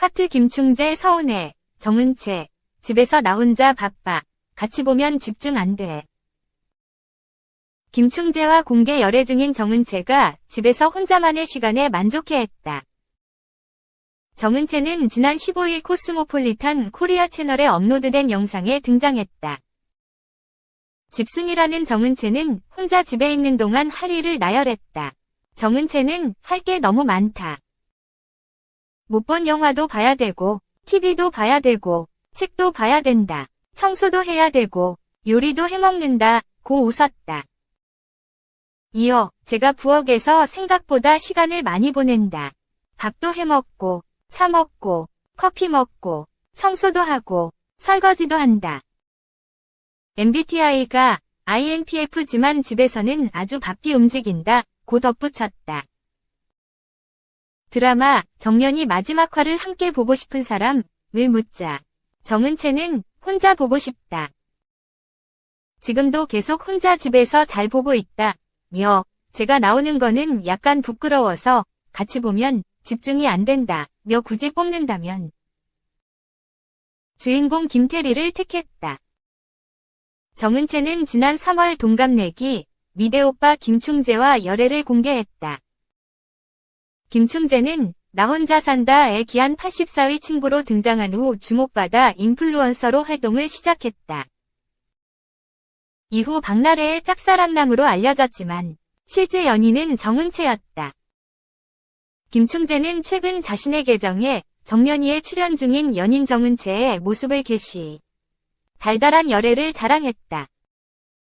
하트 김충재 서운해. 정은채. 집에서 나 혼자 바빠. 같이 보면 집중 안 돼. 김충재와 공개 열애 중인 정은채가 집에서 혼자만의 시간에 만족해했다. 정은채는 지난 15일 코스모폴리탄 코리아 채널에 업로드된 영상에 등장했다. 집순이라는 정은채는 혼자 집에 있는 동안 할 일을 나열했다. 정은채는 할 게 너무 많다. 못 본 영화도 봐야 되고, TV도 봐야 되고, 책도 봐야 된다. 청소도 해야 되고, 요리도 해먹는다. 고 웃었다. 이어 제가 부엌에서 생각보다 시간을 많이 보낸다. 밥도 해먹고, 차 먹고, 커피 먹고, 청소도 하고, 설거지도 한다. MBTI가 INFP지만 집에서는 아주 바삐 움직인다. 고 덧붙였다. 드라마 정년이 마지막 화를 함께 보고 싶은 사람을 묻자. 정은채는 혼자 보고 싶다. 지금도 계속 혼자 집에서 잘 보고 있다. 며 제가 나오는 거는 약간 부끄러워서 같이 보면 집중이 안 된다. 며 굳이 뽑는다면 주인공 김태리를 택했다. 정은채는 지난 3월 동갑내기 미대 오빠 김충재와 열애를 공개했다. 김충재는 나 혼자 산다의 기한 84의 친구로 등장한 후 주목받아 인플루언서로 활동을 시작했다. 이후 박나래의 짝사랑남으로 알려졌지만 실제 연인은 정은채였다. 김충재는 최근 자신의 계정에 정연이에 출연 중인 연인 정은채의 모습을 게시. 달달한 열애를 자랑했다.